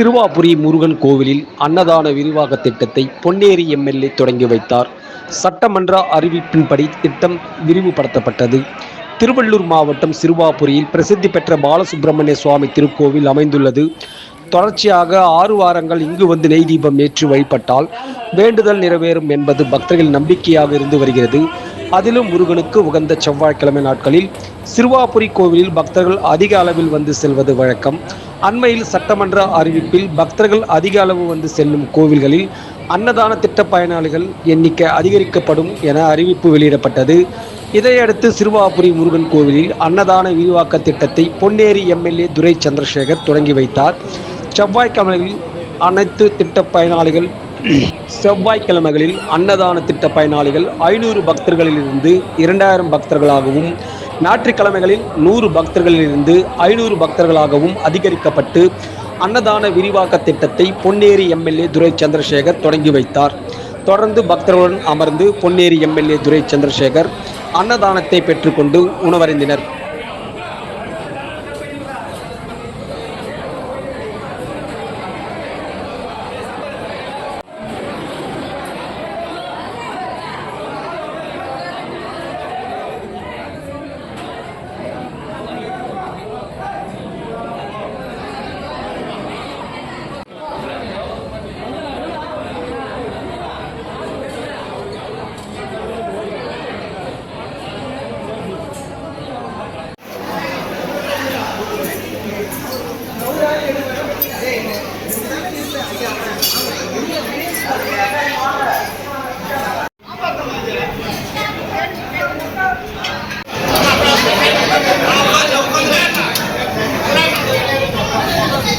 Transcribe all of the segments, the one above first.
திருவாபுரி முருகன் கோவிலில் அன்னதான விரிவாக திட்டத்தை பொன்னேரி எம்எல்ஏ தொடங்கி வைத்தார். சட்டமன்ற அறிவிப்பின்படி திட்டம் விரிவுபடுத்தப்பட்டது. திருவள்ளூர் மாவட்டம் சிறுவாபுரியில் பிரசித்தி பெற்ற பாலசுப்பிரமணிய சுவாமி திருக்கோவில் அமைந்துள்ளது. தொடர்ச்சியாக ஆறு வாரங்கள் இங்கு வந்து நெய் தீபம் ஏற்றி வழிபட்டால் வேண்டுதல் நிறைவேறும் என்பது பக்தர்கள் நம்பிக்கையாக இருந்து வருகிறது. அதிலும் முருகனுக்கு உகந்த செவ்வாய்க்கிழமை நாட்களில் சிறுவாபுரி கோவிலில் பக்தர்கள் அதிக அளவில் வந்து செல்வது வழக்கம். அண்மையில் சட்டமன்ற அறிவிப்பில் பக்தர்கள் அதிக அளவு வந்து செல்லும் கோவில்களில் அன்னதான திட்ட பயனாளிகள் எண்ணிக்கை அதிகரிக்கப்படும் என அறிவிப்பு வெளியிடப்பட்டது. இதையடுத்து சிறுவாபுரி முருகன் கோவிலில் அன்னதான விரிவாக்க திட்டத்தை பொன்னேரி எம்எல்ஏ துரை சந்திரசேகர் தொடங்கி வைத்தார். செவ்வாய்க்கிழமைகளில் அனைத்து திட்ட பயனாளிகள் செவ்வாய்க்கிழமைகளில் அன்னதான திட்ட பயனாளிகள் ஐநூறு பக்தர்களிலிருந்து இரண்டாயிரம் பக்தர்களாகவும் ஞாயிற்றுக்கிழமைகளில் நூறு பக்தர்களிலிருந்து ஐநூறு பக்தர்களாகவும் அதிகரிக்கப்பட்டு அன்னதான விரிவாக்க திட்டத்தை பொன்னேரி எம்எல்ஏ துரை சந்திரசேகர் தொடங்கி வைத்தார். தொடர்ந்து பக்தர்களுடன் அமர்ந்து பொன்னேரி எம்எல்ஏ துரை சந்திரசேகர் அன்னதானத்தை பெற்றுக்கொண்டு உணவருந்தினர்.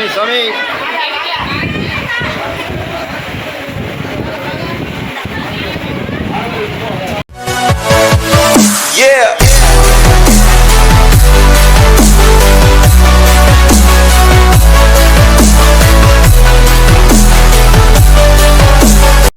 சாமி சாமி